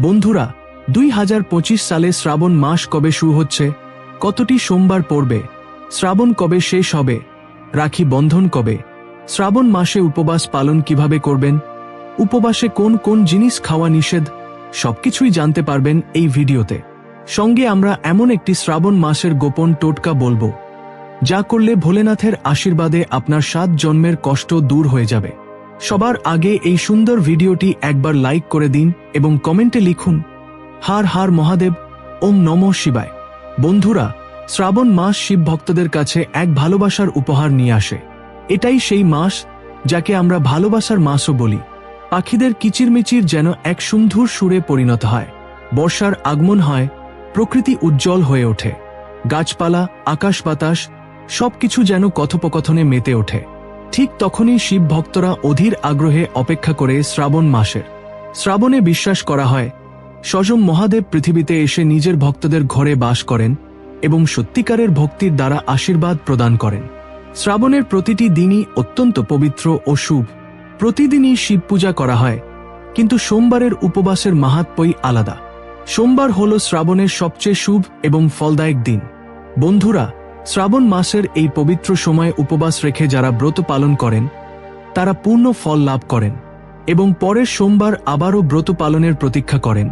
বন্ধুরা, দুই হাজার পঁচিশ সালে শ্রাবণ মাস কবে শুরু হচ্ছে? কতটি সোমবার পড়বে? শ্রাবণ কবে শেষ হবে? রাখি বন্ধন কবে? শ্রাবণ মাসে উপবাস পালন কীভাবে করবেন? উপবাসে কোন কোন জিনিস খাওয়া নিষেধ? সবকিছুই জানতে পারবেন এই ভিডিওতে। সঙ্গে আমরা এমন একটি শ্রাবণ মাসের গোপন টোটকা বলব। যা করলে ভোলেনাথের আশীর্বাদে আপনার সাত জন্মের কষ্ট দূর হয়ে যাবে। সবার আগে এই সুন্দর ভিডিওটি একবার লাইক করে দিন এবং কমেন্টে লিখুন, হার হার মহাদেব, ওম নম শিবায়। বন্ধুরা, শ্রাবণ মাস শিব ভক্তদের কাছে এক ভালোবাসার উপহার নিয়ে আসে। এটাই সেই মাস যাকে আমরা ভালোবাসার মাসও বলি। পাখিদের কিচিরমিচির যেন এক সুন্ধুর সুরে পরিণত হয়। বর্ষার আগমন হয়, প্রকৃতি উজ্জ্বল হয়ে ওঠে। গাছপালা, আকাশ বাতাস, সবকিছু যেন কথোপকথনে মেতে ওঠে। ঠিক তখনই শিব ভক্তরা অধীর আগ্রহে অপেক্ষা করে শ্রাবণ মাসের। শ্রাবণে বিশ্বাস করা হয় স্বজম মহাদেব পৃথিবীতে এসে নিজের ভক্তদের ঘরে বাস করেন এবং সত্যিকারের ভক্তির দ্বারা আশীর্বাদ প্রদান করেন। শ্রাবণের প্রতিটি দিনই অত্যন্ত পবিত্র ও শুভ। প্রতিদিনই শিব পূজা করা হয়, কিন্তু সোমবারের উপবাসের মাহাত্মই আলাদা। সোমবার হল শ্রাবণের সবচেয়ে শুভ এবং ফলদায়ক দিন। বন্ধুরা শ্রাবণ মাসের এই পবিত্র সময়ে উপবাস রেখে যারা ব্রত পালন করেন, তারা পূর্ণ ফল লাভ করেন এবং পরের সোমবার আবারও ব্রত পালনের প্রতীক্ষা করেন,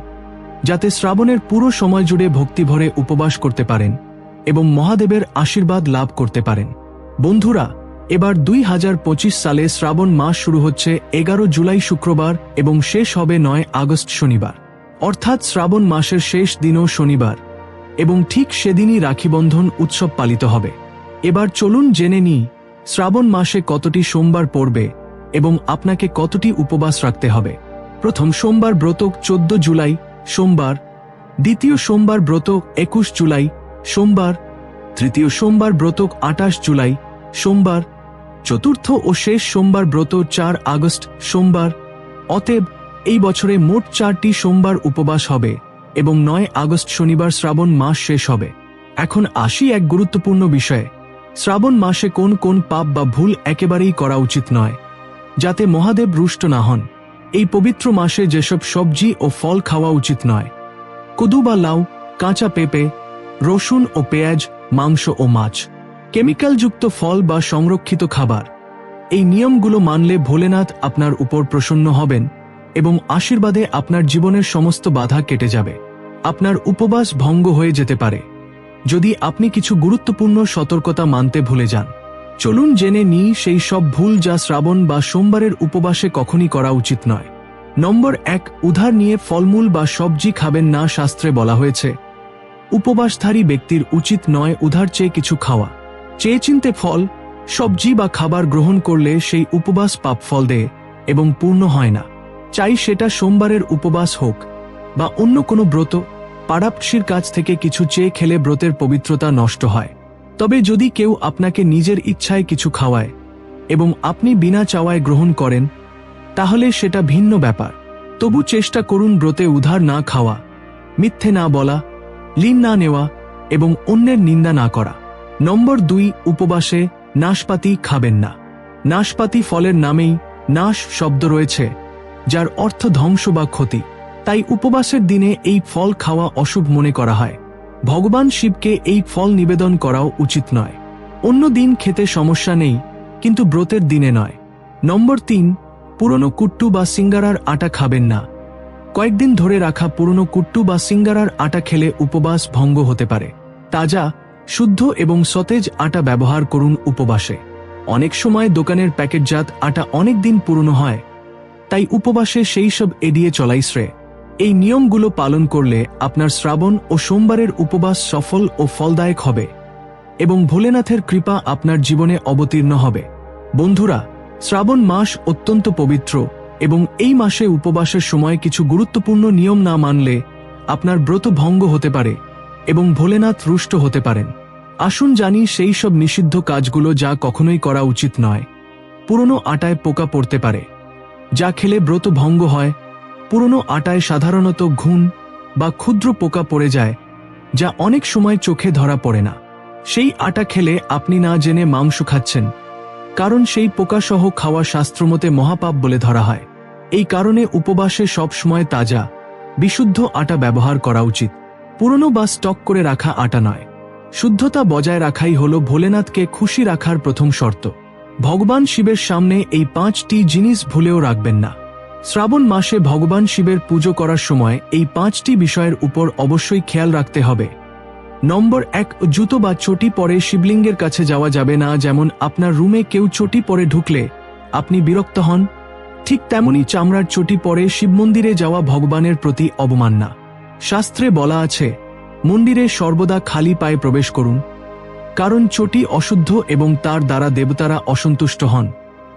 যাতে শ্রাবণের পুরো সময় জুড়ে ভক্তিভরে উপবাস করতে পারেন এবং মহাদেবের আশীর্বাদ লাভ করতে পারেন। বন্ধুরা, এবার দুই হাজার পঁচিশ সালে শ্রাবণ মাস শুরু হচ্ছে এগারো জুলাই শুক্রবার এবং শেষ হবে নয় আগস্ট শনিবার। অর্থাৎ শ্রাবণ মাসের শেষ দিনও শনিবার। এবং ঠিক সেদিনই রাখিবন্ধন উৎসব পালিত হবে। এবার চলুন জেনে নিই শ্রাবণ মাসে কতটি সোমবার পড়বে এবং আপনাকে কতটি উপবাস রাখতে হবে। প্রথম সোমবার ব্রত চোদ্দ জুলাই, সোমবার। দ্বিতীয় সোমবার ব্রত একুশ জুলাই, সোমবার। তৃতীয় সোমবার ব্রত আটাশ জুলাই, সোমবার। চতুর্থ ও শেষ সোমবার ব্রত চার আগস্ট, সোমবার। অতএব এই বছরে মোট চারটি সোমবার উপবাস হবে। এবং নয় আগস্ট শনিবার শ্রাবণ মাস শেষ হবে। এখন আসি এক গুরুত্বপূর্ণ বিষয়ে। শ্রাবণ মাসে কোন কোন পাপ বা ভুল একেবারেই করা উচিত নয়, যাতে মহাদেব রুষ্ট না হন। এই পবিত্র মাসে যেসব সবজি ও ফল খাওয়া উচিত নয়, কদু বা লাউ, কাঁচা পেঁপে, রসুন ও পেঁয়াজ, মাংস ও মাছ, কেমিক্যালযুক্ত ফল বা সংরক্ষিত খাবার। এই নিয়মগুলো মানলে ভোলেনাথ আপনার উপর প্রসন্ন হবেন। এবং আশীর্বাদে আপনার জীবনের সমস্ত বাধা কেটে যাবে। আপনার উপবাস ভঙ্গ হয়ে যেতে পারে। যদি আপনি কিছু গুরুত্বপূর্ণ সতর্কতা মানতে ভুলে যান, চলুন জেনে নিই সেই সব ভুল যা শ্রাবণ বা সোমবারের উপবাসে কখনই করা উচিত নয়। নম্বর এক, উধার নিয়ে ফলমূল বা সবজি খাবেন না শাস্ত্রে বলা হয়েছে। উপবাসধারী ব্যক্তির উচিত নয় উধার চেয়ে কিছু খাওয়া। চেয়ে চিনতে ফল, সবজি বা খাবার গ্রহণ করলে সেই উপবাস পাপ ফল দেয় এবং পূর্ণ হয় না। চাই সেটা সোমবারের উপবাস হোক, বা অন্য কোনো ব্রত পাড়াপসির কাছ থেকে কিছু চেয়ে খেলে ব্রতের পবিত্রতা নষ্ট হয়। তবে যদি কেউ আপনাকে নিজের ইচ্ছায় কিছু খাওয়ায়, এবং আপনি বিনা চাওয়ায় গ্রহণ করেন, তাহলে সেটা ভিন্ন ব্যাপার। তবু চেষ্টা করুন ব্রতে উধার না খাওয়া, মিথ্যে না বলা, লিন না নেওয়া, এবং অন্যের নিন্দা না করা। নম্বর দুই, উপবাসে নাশপাতি খাবেন না। নাশপাতি ফলের নামেই নাশ শব্দ রয়েছে। যার অর্থ ধ্বংস বা ক্ষতি। তাই উপবাসের দিনে এই ফল খাওয়া অশুভ মনে করা হয়। ভগবান শিবকে এই ফল নিবেদন করাও উচিত নয়। অন্য দিন খেতে সমস্যা নেই, কিন্তু ব্রতের দিনে নয়। নম্বর তিন, পুরনো কুট্টু বা সিঙ্গারার আটা খাবেন না। কয়েকদিন ধরে রাখা পুরনো কুট্টু বা সিঙ্গারার আটা খেলে উপবাস ভঙ্গ হতে পারে। তাজা, শুদ্ধ এবং সতেজ আটা ব্যবহার করুন উপবাসে। অনেক সময় দোকানের প্যাকেটজাত আটা অনেক দিন পুরনো হয় তাই উপবাসে সেই সব এড়িয়ে চলাই শ্রেয়। এই নিয়মগুলো পালন করলে আপনার শ্রাবণ ও সোমবারের উপবাস সফল ও ফলদায়ক হবে এবং ভোলেনাথের কৃপা আপনার জীবনে অবতীর্ণ হবে। বন্ধুরা, শ্রাবণ মাস অত্যন্ত পবিত্র এবং এই মাসে উপবাসের সময় কিছু গুরুত্বপূর্ণ নিয়ম না মানলে আপনার ব্রত ভঙ্গ হতে পারে এবং ভোলেনাথ রুষ্ট হতে পারেন। আসুন জানি সেই সব নিষিদ্ধ কাজগুলো যা কখনোই করা উচিত নয়। পুরনো আটায় পোকা পড়তে পারে। যা খেলে ব্রত ভঙ্গ হয়, পুরনো আটায় সাধারণত ঘুণ বা ক্ষুদ্র পোকা পড়ে যায়, যা অনেক সময় চোখে ধরা পড়ে না। সেই আটা খেলে আপনি না জেনে মাংস খাচ্ছেন, কারণ সেই পোকাসহ খাওয়া শাস্ত্রমতে মহাপাপ বলে ধরা হয়। এই কারণে উপবাসে সব সময় তাজা, বিশুদ্ধ আটা ব্যবহার করা উচিত। পুরনো বা স্টক করে রাখা আটা নয়। শুদ্ধতা বজায় রাখাই হল ভোলেনাথকে খুশি রাখার প্রথম শর্ত। ভগবান শিবের সামনে এই পাঁচটি জিনিস ভুলেও রাখবেন না। শ্রাবণ মাসে ভগবান শিবের পুজো করার সময় এই পাঁচটি বিষয়ের উপর অবশ্যই খেয়াল রাখতে হবে। নম্বর এক, জুতো বা চটি পরে শিবলিঙ্গের কাছে যাওয়া যাবে না, যেমন আপনার রুমে কেউ চটি পরে ঢুকলে আপনি বিরক্ত হন। ঠিক তেমনি চামড়ার চটি পরে শিব মন্দিরে যাওয়া ভগবানের প্রতি অবমাননা। শাস্ত্রে বলা আছে, মন্দিরে সর্বদা খালি পায়ে প্রবেশ করুন। কারণ চটি অশুদ্ধ এবং তার দ্বারা দেবতারা অসন্তুষ্ট হন।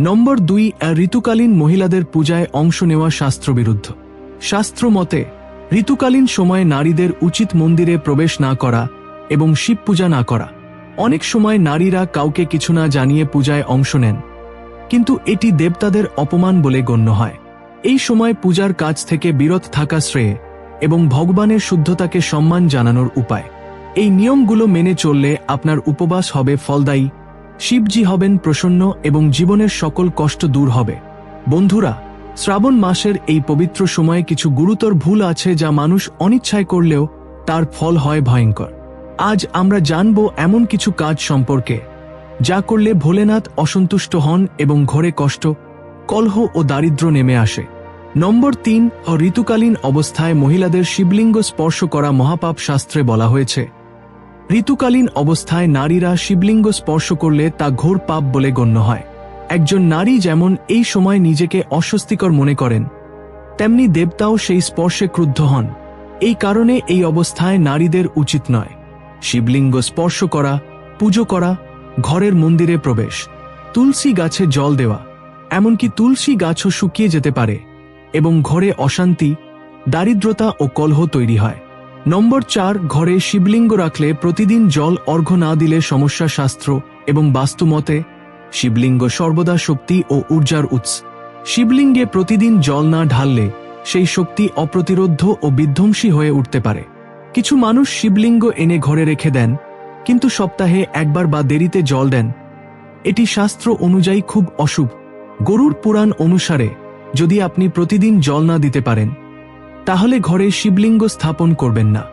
নম্বর দুই, ঋতুকালীন মহিলাদের পূজায় অংশ নেওয়া শাস্ত্রবিরুদ্ধ। শাস্ত্র মতে ঋতুকালীন সময়ে নারীদের উচিত মন্দিরে প্রবেশ না করা এবং শিব পূজা না করা। অনেক সময় নারীরা কাউকে কিছু না জানিয়ে পূজায় অংশ নেন, কিন্তু এটি দেবতাদের অপমান বলে গণ্য হয়। এই সময় পূজার কাজ থেকে বিরত থাকা শ্রেয় এবং ভগবানের শুদ্ধতাকে সম্মান জানানোর উপায়। এই নিয়মগুলো মেনে চললে আপনার উপবাস হবে ফলদায়ী, শিবজি হবেন প্রসন্ন এবং জীবনের সকল কষ্ট দূর হবে। বন্ধুরা, শ্রাবণ মাসের এই পবিত্র সময়ে কিছু গুরুতর ভুল আছে যা মানুষ অনিচ্ছায় করলেও তার ফল হয় ভয়ঙ্কর। আজ আমরা জানব এমন কিছু কাজ সম্পর্কে, যা করলে ভোলেনাথ অসন্তুষ্ট হন এবং ঘরে কষ্ট, কলহ ও দারিদ্র নেমে আসে। নম্বর তিন ঋতুকালীন অবস্থায় মহিলাদের শিবলিঙ্গ স্পর্শ করা মহাপাপ শাস্ত্রে বলা হয়েছে। ঋতুকালীন অবস্থায় নারীরা শিবলিঙ্গ স্পর্শ করলে তা ঘোর পাপ বলে গণ্য হয়। একজন নারী যেমন এই সময় নিজেকে অস্বস্তিকর মনে করেন, তেমনি দেবতাও সেই স্পর্শে ক্রুদ্ধ হন। এই কারণে এই অবস্থায় নারীদের উচিত নয়। শিবলিঙ্গ স্পর্শ করা, পুজো করা, ঘরের মন্দিরে প্রবেশ, তুলসী গাছে জল দেওয়া, এমনকি তুলসী গাছও শুকিয়ে যেতে পারে এবং ঘরে অশান্তি, দারিদ্রতা ও কলহ তৈরি হয়। নম্বর চার, ঘরে শিবলিঙ্গ রাখলে প্রতিদিন জল অর্ঘ্য না দিলে সমস্যা শাস্ত্র এবং বাস্তুমতে শিবলিঙ্গ সর্বদা শক্তি ও ঊর্জার উৎস। শিবলিঙ্গে প্রতিদিন জল না ঢাললে সেই শক্তি অপ্রতিরোধ্য ও বিধ্বংসী হয়ে উঠতে পারে। কিছু মানুষ শিবলিঙ্গ এনে ঘরে রেখে দেন, কিন্তু সপ্তাহে একবার বা দেরিতে জল দেন। এটি শাস্ত্র অনুযায়ী খুব অশুভ। গরুর পুরাণ অনুসারে যদি আপনি প্রতিদিন জল না দিতে পারেন তাহলে ঘরে শিবলিঙ্গ স্থাপন করবেন না।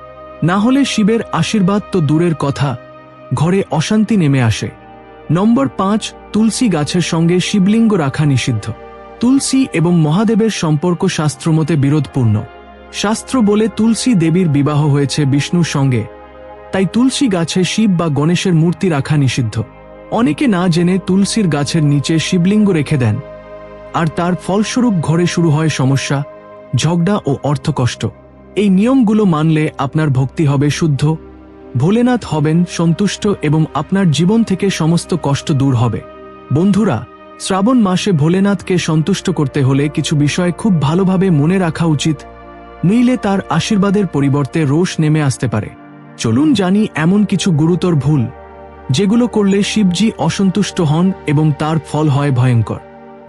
না হলে শিবের আশীর্বাদ তো দূরের কথা। ঘরে অশান্তি নেমে আসে। নম্বর পাঁচ, তুলসী গাছের সঙ্গে শিবলিঙ্গ রাখা নিষিদ্ধ। তুলসী এবং মহাদেবের সম্পর্ক শাস্ত্রমতে বিরোধপূর্ণ। শাস্ত্র বলে তুলসী দেবীর বিবাহ হয়েছে বিষ্ণুর সঙ্গে। তাই তুলসী গাছে শিব বা গণেশের মূর্তি রাখা নিষিদ্ধ। অনেকে না জেনে তুলসীর গাছের নিচে শিবলিঙ্গ রেখে দেন। আর তার ফলস্বরূপ ঘরে শুরু হয় সমস্যা। ঝগড়া ও অর্থকষ্ট। এই নিয়মগুলো মানলে আপনার ভক্তি হবে শুদ্ধ। ভোলেনাথ হবেন সন্তুষ্ট এবং আপনার জীবন থেকে সমস্ত কষ্ট দূর হবে। বন্ধুরা, শ্রাবণ মাসে ভোলেনাথকে সন্তুষ্ট করতে হলে কিছু বিষয় খুব ভালোভাবে মনে রাখা উচিত, নইলে তার আশীর্বাদের পরিবর্তে রোষ নেমে আসতে পারে। চলুন জানি এমন কিছু গুরুতর ভুল, যেগুলো করলে শিবজি অসন্তুষ্ট হন এবং তার ফল হয় ভয়ঙ্কর।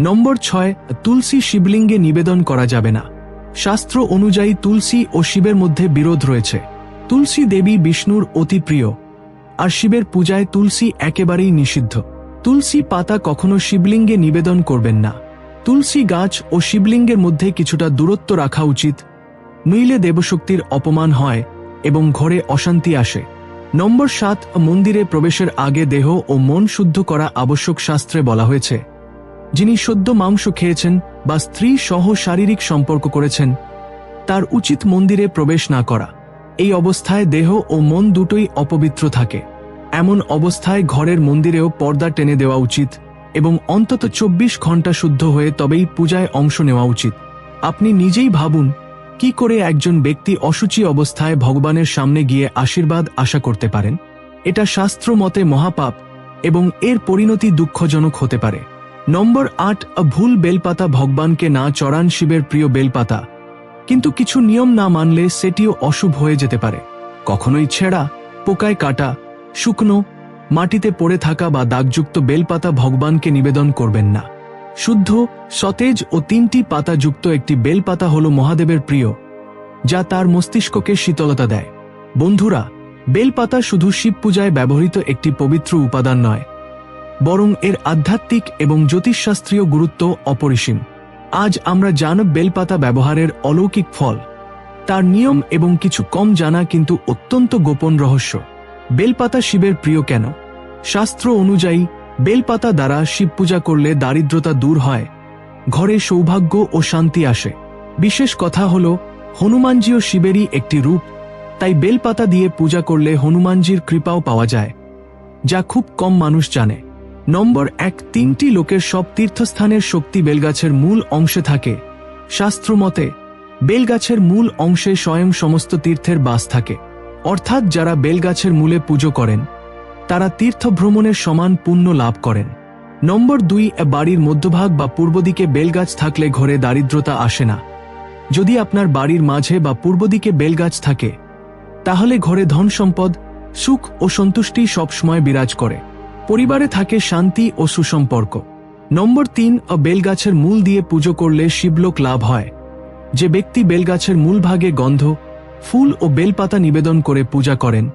নম্বর ছয়, তুলসী শিবলিঙ্গে নিবেদন করা যাবে না। শাস্ত্র অনুযায়ী তুলসী ও শিবের মধ্যে বিরোধ রয়েছে। তুলসী দেবী বিষ্ণুর অতি প্রিয়, আর শিবের পূজায় তুলসী একেবারেই নিষিদ্ধ। তুলসী পাতা কখনো শিবলিঙ্গে নিবেদন করবেন না। তুলসী গাছ ও শিবলিঙ্গের মধ্যে কিছুটা দূরত্ব রাখা উচিত। নইলে দেবশক্তির অপমান হয় এবং ঘরে অশান্তি আসে। নম্বর সাত, মন্দিরে প্রবেশের আগে দেহ ও মন শুদ্ধ করা আবশ্যক শাস্ত্রে বলা হয়েছে। যিনি সদ্য মাংস খেয়েছেন বা স্ত্রী সহ শারীরিক সম্পর্ক করেছেন, তার উচিত মন্দিরে প্রবেশ না করা। এই অবস্থায় দেহ ও মন দুটোই অপবিত্র থাকে। এমন অবস্থায় ঘরের মন্দিরেও পর্দা টেনে দেওয়া উচিত এবং অন্তত চব্বিশ ঘণ্টা শুদ্ধ হয়ে তবেই পূজায় অংশ নেওয়া উচিত। আপনি নিজেই ভাবুন, কি করে একজন ব্যক্তি অসুচি অবস্থায় ভগবানের সামনে গিয়ে আশীর্বাদ আশা করতে পারেন? এটা শাস্ত্র মতে মহাপাপ এবং এর পরিণতি দুঃখজনক হতে পারে। নম্বর আট, ভুল বেলপাতা ভগবানকে না চড়ান শিবের প্রিয় বেলপাতা। কিন্তু কিছু নিয়ম না মানলে সেটিও অশুভ হয়ে যেতে পারে। কখনোই ছেঁড়া, পোকায় কাটা, শুকনো, মাটিতে পড়ে থাকা বা দাগযুক্ত বেলপাতা ভগবানকে নিবেদন করবেন না। শুদ্ধ, সতেজ ও তিনটি পাতাযুক্ত একটি বেলপাতা হল মহাদেবের প্রিয়, যা তার মস্তিষ্ককে শীতলতা দেয়। বন্ধুরা, বেলপাতা শুধু শিব পূজায় ব্যবহৃত একটি পবিত্র উপাদান নয় বরং এর আধ্যাত্মিক এবং জ্যোতিষশাস্ত্রীয় গুরুত্ব অপরিসীম। আজ আমরা জানব বেলপাতা ব্যবহারের অলৌকিক ফল। তার নিয়ম এবং কিছু কম জানা কিন্তু অত্যন্ত গোপন রহস্য। বেলপাতা শিবের প্রিয় কেন? শাস্ত্র অনুযায়ী, বেলপাতা দ্বারা শিব পূজা করলে দারিদ্রতা দূর হয়, ঘরে সৌভাগ্য ও শান্তি আসে। বিশেষ কথা হল, হনুমানজিও শিবেরই একটি রূপ, তাই বেলপাতা দিয়ে পূজা করলে হনুমানজির কৃপাও পাওয়া যায়, যা খুব কম মানুষ জানে। নম্বর এক, তিনটি লোকের সব তীর্থস্থানের শক্তি বেলগাছের মূল অংশে থাকে। শাস্ত্রমতে বেলগাছের মূল অংশে স্বয়ং সমস্ত তীর্থের বাস থাকে। অর্থাৎ যারা বেলগাছের মূলে পুজো করেন, তারা তীর্থ ভ্রমণের সমান পুণ্য লাভ করেন। নম্বর দুই বাড়ির মধ্যভাগ বা পূর্ব দিকে বেলগাছ থাকলে ঘরে দারিদ্রতা আসে না। যদি আপনার বাড়ির মাঝে বা পূর্ব দিকে বেলগাছ থাকে, তাহলে ঘরে ধন সম্পদ সুখ ও সন্তুষ্টি সবসময় বিরাজ করে। পরিবারে থাকে শান্তি ও সুসম্পর্ক। নম্বর তিন ও বেলগাছের মূল দিয়ে পুজো করলে শিবলোক লাভ হয়। যে ব্যক্তি বেলগাছের মূল ভাগে গন্ধ, ফুল ও বেলপাতা নিবেদন করে পূজা করেন।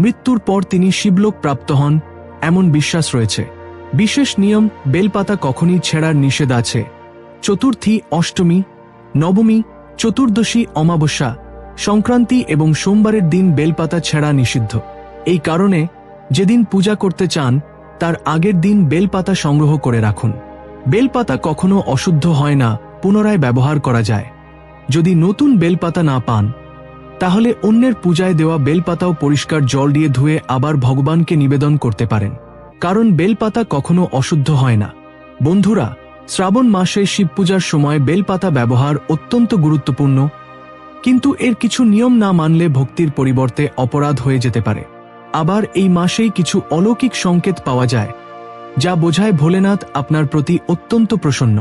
মৃত্যুর পর তিনি শিবলোক প্রাপ্ত হন, এমন বিশ্বাস রয়েছে। বিশেষ নিয়ম, বেলপাতা কখনই ছেঁড়ার নিষেধ আছে। চতুর্থী, অষ্টমী, নবমী, চতুর্দশী, অমাবস্যা, সংক্রান্তি এবং সোমবারের দিন বেলপাতা ছেঁড়া নিষিদ্ধ। এই কারণে যেদিন পূজা করতে চান, তার আগের দিন বেলপাতা সংগ্রহ করে রাখুন। বেলপাতা কখনো অশুদ্ধ হয় না, পুনরায় ব্যবহার করা যায়। যদি নতুন বেলপাতা না পান, তাহলে অন্যের পূজায় দেওয়া বেলপাতাও পরিষ্কার জল দিয়ে ধুয়ে আবার ভগবানকে নিবেদন করতে পারেন। কারণ বেলপাতা কখনো অশুদ্ধ হয় না। বন্ধুরা, শ্রাবণ মাসে শিব পূজার সময় বেলপাতা ব্যবহার অত্যন্ত গুরুত্বপূর্ণ, কিন্তু এর কিছু নিয়ম না মানলে ভক্তির পরিবর্তে অপরাধ হয়ে যেতে পারে। আবার এই মাসেই কিছু অলৌকিক সংকেত পাওয়া যায়, যা বোঝায় ভোলেনাথ আপনার প্রতি অত্যন্ত প্রসন্ন।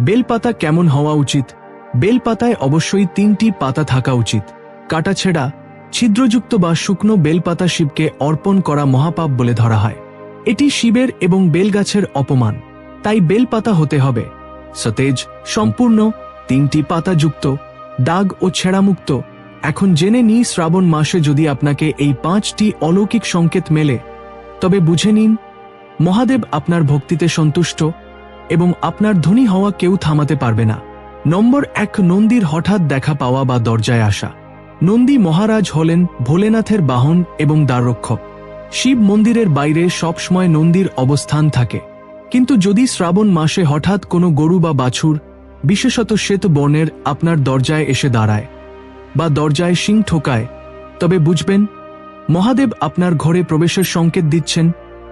বেলপাতা কেমন হওয়া উচিত? বেলপাতায় অবশ্যই তিনটি পাতা থাকা উচিত। কাটাছেড়া, ছিদ্রযুক্ত বা শুকনো বেলপাতা শিবকে অর্পণ করা মহাপাপ বলে ধরা হয়। এটি শিবের এবং বেলগাছের অপমান। তাই বেলপাতা হতে হবে। সতেজ, সম্পূর্ণ, তিনটি পাতাযুক্ত দাগ ও ছেঁড়ামুক্ত এখন জেনে নিই শ্রাবণ মাসে যদি আপনাকে এই পাঁচটি অলৌকিক সংকেত মেলে, তবে বুঝে নিন, মহাদেব আপনার ভক্তিতে সন্তুষ্ট এবং আপনার ধনী হওয়া কেউ থামাতে পারবে না। নম্বর এক, নন্দীর হঠাৎ দেখা পাওয়া বা দরজায় আসা। নন্দী মহারাজ হলেন ভোলেনাথের বাহন এবং দ্বাররক্ষক। শিব মন্দিরের বাইরে সবসময় নন্দীর অবস্থান থাকে। কিন্তু যদি শ্রাবণ মাসে হঠাৎ কোনো গরু বা বাছুর, বিশেষত শ্বেত বর্ণের আপনার দরজায় এসে দাঁড়ায়। বা দরজায় শিং ঠোকায়, তবে বুঝবেন, মহাদেব আপনার ঘরে প্রবেশের সংকেত দিচ্ছেন,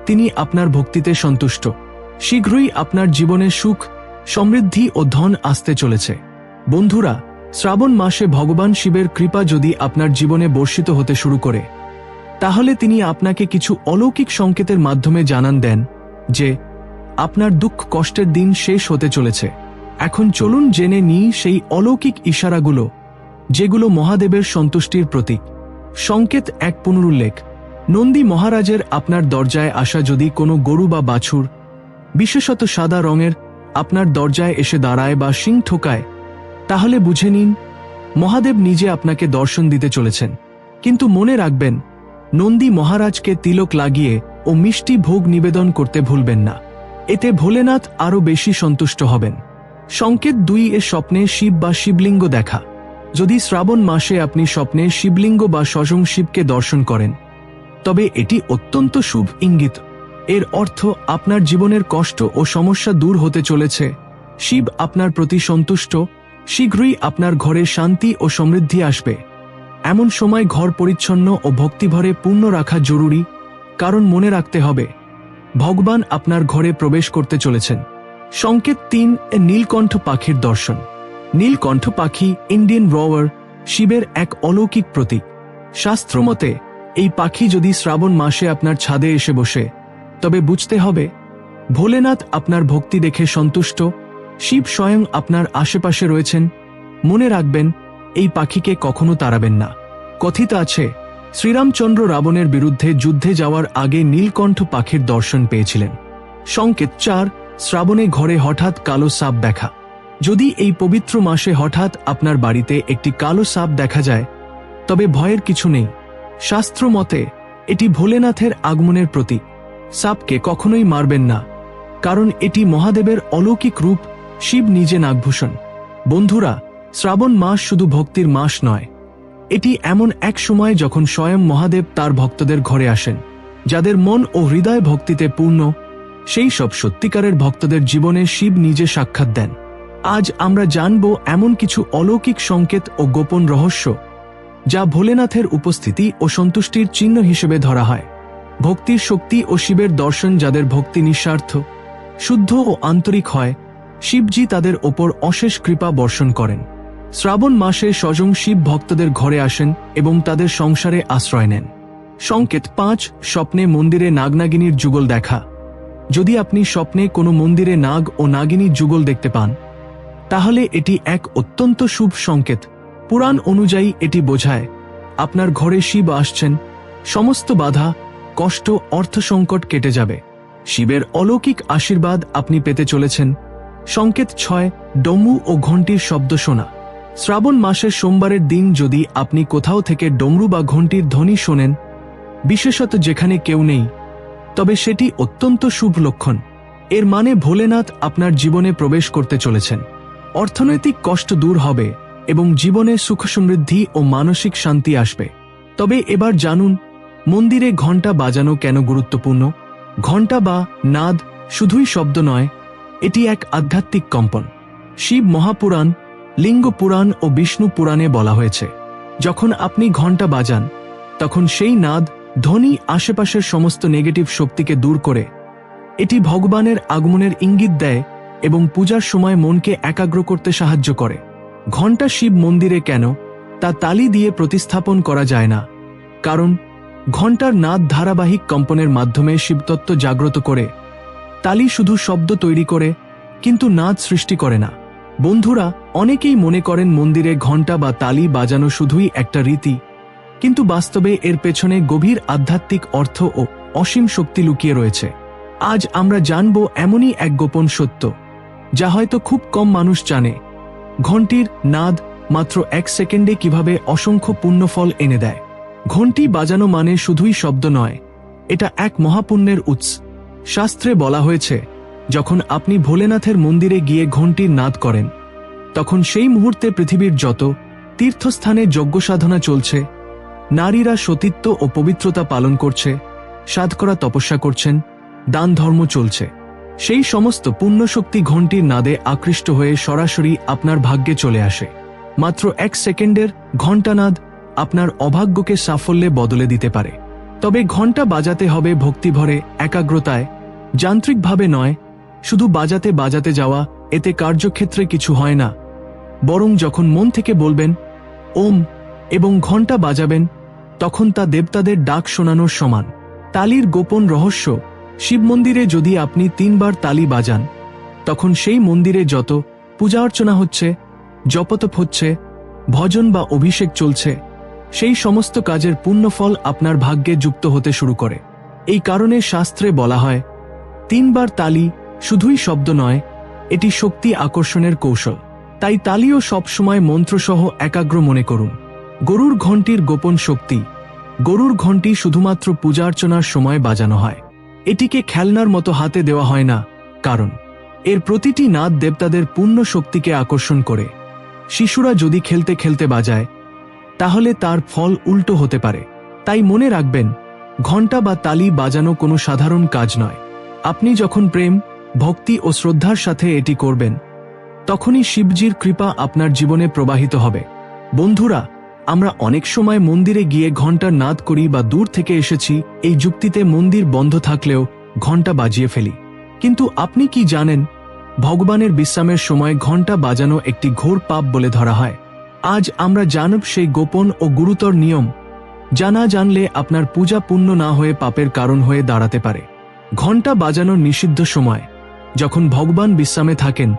তিনি আপনার ভক্তিতে সন্তুষ্ট। শীঘ্রই আপনার জীবনে সুখ, সমৃদ্ধি ও ধন আসতে চলেছে। বন্ধুরা, শ্রাবণ মাসে ভগবান শিবের কৃপা যদি আপনার জীবনে বর্ষিত হতে শুরু করে, তাহলে তিনি আপনাকে কিছু অলৌকিক সংকেতের মাধ্যমে জানান দেন যে, আপনার দুঃখ কষ্টের দিন শেষ হতে চলেছে। এখন চলুন জেনে নিই সেই অলৌকিক ইশারাগুলো। যেগুলো মহাদেবের সন্তুষ্টির প্রতীক। সংকেত এক পুনরুল্লেখ। নন্দী মহারাজের আপনার দরজায় আসা যদি কোনো গরু বা বাছুর, বিশেষত সাদা রঙের, আপনার দরজায় এসে দাঁড়ায় বা শিং ঠোকায়, তাহলে বুঝে নিন, মহাদেব নিজে আপনাকে দর্শন দিতে চলেছেন। কিন্তু মনে রাখবেন, নন্দী মহারাজকে তিলক লাগিয়ে ও মিষ্টি ভোগ নিবেদন করতে ভুলবেন না। এতে ভোলেনাথ আরও বেশি সন্তুষ্ট হবেন। সংকেত দুই এ স্বপ্নে শিব বা শিবলিঙ্গ দেখা। যদি শ্রাবণ মাসে আপনি স্বপ্নে শিবলিঙ্গ বা স্বয়ং শিবকে দর্শন করেন, তবে এটি অত্যন্ত শুভ ইঙ্গিত। এর অর্থ আপনার জীবনের কষ্ট ও সমস্যা দূর হতে চলেছে। শিব আপনার প্রতি সন্তুষ্ট, শীঘ্রই আপনার ঘরে শান্তি ও সমৃদ্ধি আসবে। এমন সময় ঘর পরিচ্ছন্ন ও ভক্তিভরে পূর্ণ রাখা জরুরি, কারণ মনে রাখতে হবে, ভগবান আপনার ঘরে প্রবেশ করতে চলেছেন। সংকেত তিন, নীলকণ্ঠ পাখির দর্শন। নীলকণ্ঠ পাখি ইন্ডিয়ান রওয়ার শিবের এক অলৌকিক প্রতীক। শাস্ত্রমতে, এই পাখি যদি শ্রাবণ মাসে আপনার ছাদে এসে বসে, তবে বুঝতে হবে, ভোলেনাথ আপনার ভক্তি দেখে সন্তুষ্ট, শিব স্বয়ং আপনার আশেপাশে রয়েছেন। মনে রাখবেন, এই পাখিকে কখনো তাড়াবেন না। কথিত আছে, শ্রীরামচন্দ্র রাবণের বিরুদ্ধে যুদ্ধে যাওয়ার আগে নীলকণ্ঠ পাখির দর্শন পেয়েছিলেন। সংকেত চার, শ্রাবণে ঘরে হঠাৎ কালো সাপ দেখা। যদি এই পবিত্র মাসে হঠাৎ আপনার বাড়িতে একটি কালো সাপ দেখা যায়, তবে ভয়ের কিছু নেই। শাস্ত্র মতে, এটি ভোলেনাথের আগমনের প্রতীক। সাপকে কখনোই মারবেন না, কারণ এটি মহাদেবের অলৌকিক রূপ, শিব নিজে নাগভূষণ। বন্ধুরা, শ্রাবণ মাস শুধু ভক্তির মাস নয়। এটি এমন এক সময় যখন স্বয়ং মহাদেব তার ভক্তদের ঘরে আসেন, যাদের মন ও হৃদয় ভক্তিতে পূর্ণ, সেই সব সত্যিকারের ভক্তদের জীবনে শিব নিজে সাক্ষাৎ দেন। আজ আমরা জানব এমন কিছু অলৌকিক সংকেত ও গোপন রহস্য, যা ভোলেনাথের উপস্থিতি ও সন্তুষ্টির চিহ্ন হিসেবে ধরা হয়। ভক্তির শক্তি ও শিবের দর্শন যাদের ভক্তি নিঃস্বার্থ, শুদ্ধ ও আন্তরিক হয়, শিবজি তাদের ওপর অশেষ কৃপা বর্ষণ করেন। শ্রাবণ মাসে স্বয়ং শিব ভক্তদের ঘরে আসেন এবং তাদের সংসারে আশ্রয় নেন। সংকেত পাঁচ, স্বপ্নে মন্দিরে নাগনাগিনীর যুগল দেখা। যদি আপনি স্বপ্নে কোনো মন্দিরে নাগ ও নাগিনীর যুগল দেখতে পান তাহলে এটি এক অত্যন্ত শুভ সংকেত। পুরাণ অনুযায়ী এটি বোঝায়, আপনার ঘরে শিব আসছেন, সমস্ত বাধা, কষ্ট, অর্থ সংকট কেটে যাবে। শিবের অলৌকিক আশীর্বাদ আপনি পেতে চলেছেন। সংকেত ছয়, ডমু ও ঘণ্টির শব্দ শোনা। শ্রাবণ মাসের সোমবারের দিন যদি আপনি কোথাও থেকে ডমরু বা ঘণ্টির ধ্বনি শোনেন, বিশেষত যেখানে কেউ নেই, তবে সেটি অত্যন্ত শুভ লক্ষণ। এর মানে ভোলেনাথ আপনার জীবনে প্রবেশ করতে চলেছেন। অর্থনৈতিক কষ্ট দূর হবে এবং জীবনে সুখ সমৃদ্ধি ও মানসিক শান্তি আসবে। তবে এবার জানুন, মন্দিরে ঘণ্টা বাজানো কেন গুরুত্বপূর্ণ? ঘণ্টা বা নাদ শুধুই শব্দ নয়, এটি এক আধ্যাত্মিক কম্পন। শিব মহাপুরাণ, লিঙ্গ পুরাণ ও বিষ্ণু পুরাণে বলা হয়েছে, যখন আপনি ঘণ্টা বাজান, তখন সেই নাদ ধ্বনি আশেপাশের সমস্ত নেগেটিভ শক্তিকে দূর করে, এটি ভগবানের আগমনের ইঙ্গিত দেয় এবং পূজার সময় মনকে একাগ্র করতে সাহায্য করে। ঘণ্টা শিব মন্দিরে কেন? তা তালি দিয়ে প্রতিস্থাপন করা যায় না। কারণ, ঘণ্টার নাদ ধারাবাহিক কম্পনের মাধ্যমে শিবতত্ত্ব জাগ্রত করে। তালি শুধু শব্দ তৈরি করে, কিন্তু নাদ সৃষ্টি করে না। বন্ধুরা, অনেকেই মনে করেন মন্দিরে ঘণ্টা বা তালি বাজানো শুধুই একটা রীতি। কিন্তু বাস্তবে এর পেছনে গভীর আধ্যাত্মিক অর্থ ও অসীম শক্তি লুকিয়ে রয়েছে। আজ আমরা জানব এমনই এক গোপন সত্য। যা হয়তো খুব কম মানুষ জানে। ঘণ্টির নাদ মাত্র এক সেকেন্ডে কীভাবে অসংখ্য পুণ্যফল এনে দেয়। ঘণ্টি বাজানো মানে শুধুই শব্দ নয়, এটা এক মহাপুণ্যের উৎস। শাস্ত্রে বলা হয়েছে, যখন আপনি ভোলেনাথের মন্দিরে গিয়ে ঘণ্টির নাদ করেন, তখন সেই মুহূর্তে পৃথিবীর যত তীর্থস্থানে যজ্ঞ সাধনা চলছে, নারীরা সতীত্ব ও পবিত্রতা পালন করছে, সাধকরা তপস্যা করছেন দান ধর্ম চলছে। সেই সমস্ত পুণ্যশক্তি ঘণ্টির নাদে আকৃষ্ট হয়ে সরাসরি আপনার ভাগ্যে চলে আসে। মাত্র এক সেকেন্ডের ঘণ্টানাদ আপনার অভাগ্যকে সাফল্যে বদলে দিতে পারে। তবে ঘণ্টা বাজাতে হবে ভক্তিভরে, একাগ্রতায়। যান্ত্রিকভাবে নয়, শুধু বাজাতে বাজাতে যাওয়া, এতে কার্যক্ষেত্রে কিছু হয় না। বরং যখন মন থেকে বলবেন, ওম, এবং ঘণ্টা বাজাবেন, তখন তা দেবতাদের ডাক শোনানোর সমান। তালির গোপন রহস্য শিব মন্দিরে যদি আপনি তিনবার তালি বাজান, তখন সেই মন্দিরে যত পূজা অর্চনা হচ্ছে, জপতপ হচ্ছে, ভজন বা অভিষেক চলছে, সেই সমস্ত কাজের পুণ্যফল আপনার ভাগ্যে যুক্ত হতে শুরু করে। এই কারণে শাস্ত্রে বলা হয়, তিনবার তালি শুধুই শব্দ নয়, এটি শক্তি আকর্ষণের কৌশল। তাই তালিও সবসময় মন্ত্রসহ একাগ্র মনে করুন। গরুর ঘণ্টির গোপন শক্তি, গরুর ঘণ্টি শুধুমাত্র পূজার্চনার সময় বাজানো হয়। এটিকে খেলনার মতো হাতে দেওয়া হয় না, কারণ এর প্রতিটি নাদ দেবতাদের পূর্ণ শক্তিকে আকর্ষণ করে। শিশুরা যদি খেলতে খেলতে বাজায়, তাহলে তার ফল উল্টো হতে পারে। তাই মনে রাখবেন, ঘণ্টা বা তালি বাজানো কোনো সাধারণ কাজ নয়। আপনি যখন প্রেম, ভক্তি ও শ্রদ্ধার সাথে এটি করবেন, তখনই শিবজির কৃপা আপনার জীবনে প্রবাহিত হবে। বন্ধুরা আমরা অনেক সময় মন্দিরে গিয়ে ঘণ্টার নাদ করি বা দূর থেকে এসেছি, এই যুক্তিতে মন্দির বন্ধ থাকলেও ঘণ্টা বাজিয়ে ফেলি। কিন্তু আপনি কি জানেন? ভগবানের বিশ্রামের সময় ঘণ্টা বাজানো একটি ঘোর পাপ বলে ধরা হয়। আজ আমরা জানব সেই গোপন ও গুরুতর নিয়ম জানা জানলে আপনার পূজা পূর্ণ না হয়ে পাপের কারণ হয়ে দাঁড়াতে পারে। ঘণ্টা বাজানোর নিষিদ্ধ সময়, যখন ভগবান বিশ্রামে থাকেন,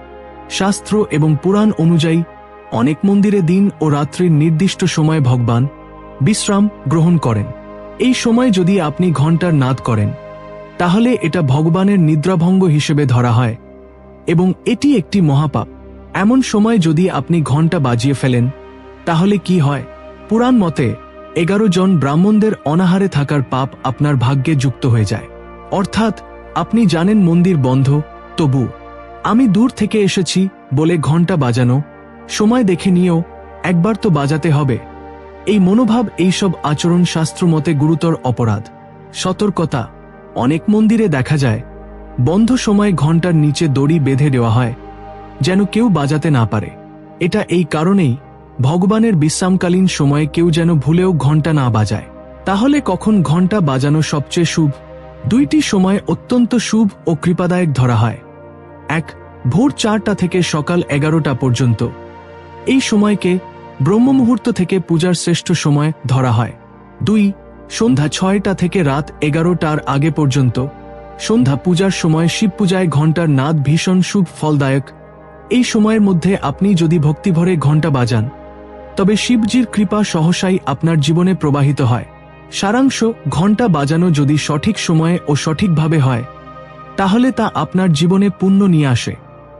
শাস্ত্র এবং পুরাণ অনুযায়ী অনেক মন্দিরে দিন ও রাত্রির নির্দিষ্ট সময় ভগবান বিশ্রাম গ্রহণ করেন। এই সময় যদি আপনি ঘণ্টার নাদ করেন, তাহলে এটা ভগবানের নিদ্রাভঙ্গ হিসেবে ধরা হয় এবং এটি একটি মহাপাপ। এমন সময় যদি আপনি ঘণ্টা বাজিয়ে ফেলেন, তাহলে কি হয়? পুরাণ মতে এগারো জন ব্রাহ্মণদের অনাহারে থাকার পাপ আপনার ভাগ্যে যুক্ত হয়ে যায়। অর্থাৎ আপনি জানেন মন্দির বন্ধ, তবু। আমি দূর থেকে এসেছি বলে ঘণ্টা বাজানো সময় দেখে নিয়েও একবার তো বাজাতে হবে। এই মনোভাব এইসব আচরণ শাস্ত্র মতে গুরুতর অপরাধ। সতর্কতা, অনেক মন্দিরে দেখা যায়, বন্ধ সময় ঘণ্টার নিচে দড়ি বেঁধে দেওয়া হয়, যেন কেউ বাজাতে না পারে। এটা এই কারণেই ভগবানের বিশ্রামকালীন সময়ে কেউ যেন ভুলেও ঘণ্টা না বাজায়। তাহলে কখন ঘণ্টা বাজানো সবচেয়ে শুভ? দুইটি সময় অত্যন্ত শুভ ও কৃপাদায়ক ধরা হয়। এক, ভোর চারটা থেকে সকাল এগারোটা পর্যন্ত। এই সময়কে ব্রহ্মমুহূর্ত থেকে পূজার শ্রেষ্ঠ সময় ধরা হয়। দুই, সন্ধ্যা ছয়টা থেকে রাত এগারোটার আগে পর্যন্ত সন্ধ্যা পূজার সময় শিব পূজায় ঘণ্টার নাদ ভীষণ শুভ, ফলদায়ক। এই সময়ের মধ্যে আপনি যদি ভক্তিভরে ঘণ্টা বাজান, তবে শিবজির কৃপা সহসাই আপনার জীবনে প্রবাহিত হয়। সারাংশ, ঘণ্টা বাজানো যদি সঠিক সময়ে ও সঠিকভাবে হয়, তাহলে তা আপনার জীবনে পুণ্য নিয়ে আসে।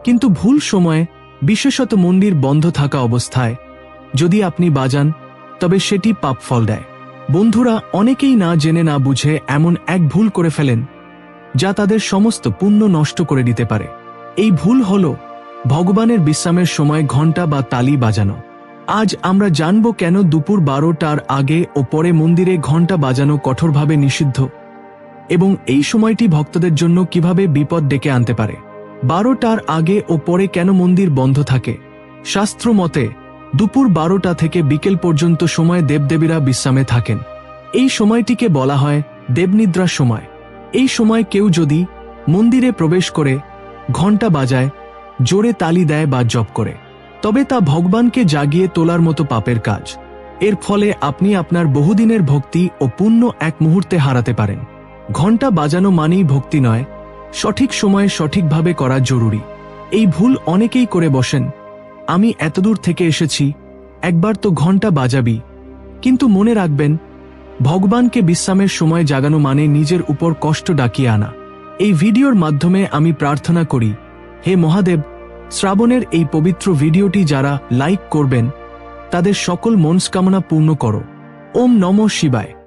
কিন্তু ভুল সময়ে বিশেষত মন্দির বন্ধ থাকা অবস্থায় যদি আপনি বাজান, তবে সেটি পাপ ফল দেয়। বন্ধুরা, অনেকেই না জেনে না বুঝে এমন এক ভুল করে ফেলেন, যা তাদের সমস্ত পুণ্য নষ্ট করে দিতে পারে। এই ভুল হল ভগবানের বিশ্রামের সময় ঘণ্টা বা তালি বাজানো। আজ আমরা জানব কেন দুপুর বারোটার আগে ও পরে মন্দিরে ঘণ্টা বাজানো কঠোরভাবে নিষিদ্ধ, এবং এই সময়টি ভক্তদের জন্য কীভাবে বিপদ ডেকে আনতে পারে। বারোটার আগে ও পরে কেন মন্দির বন্ধ থাকে? শাস্ত্র মতে দুপুর বারোটা থেকে বিকেল পর্যন্ত সময় দেবদেবীরা বিশ্রামে থাকেন। এই সময়টিকে বলা হয় দেবনিদ্রার সময়। এই সময় কেউ যদি মন্দিরে প্রবেশ করে, ঘণ্টা বাজায়, জোরে তালি দেয় বা জপ করে, তবে তা ভগবানকে জাগিয়ে তোলার মতো পাপের কাজ। এর ফলে আপনি আপনার বহুদিনের ভক্তি ও পুণ্য এক মুহূর্তে হারাতে পারেন। ঘণ্টা বাজানো মানেই ভক্তি নয় সঠিক সময়ে সঠিকভাবে করা জরুরি। এই ভুল অনেকেই করে বসেন। আমি এতদূর থেকে এসেছি, একবার তো ঘণ্টা বাজাবি। কিন্তু মনে রাখবেন, ভগবানকে বিশ্রামের সময় জাগানো মানে নিজের উপর কষ্ট ডাকিয়ে আনা। এই ভিডিওর মাধ্যমে আমি প্রার্থনা করি, হে মহাদেব, শ্রাবণের এই পবিত্র ভিডিওটি যারা লাইক করবেন, তাদের সকল মনস্কামনা পূর্ণ করো। ওম নম শিবায়।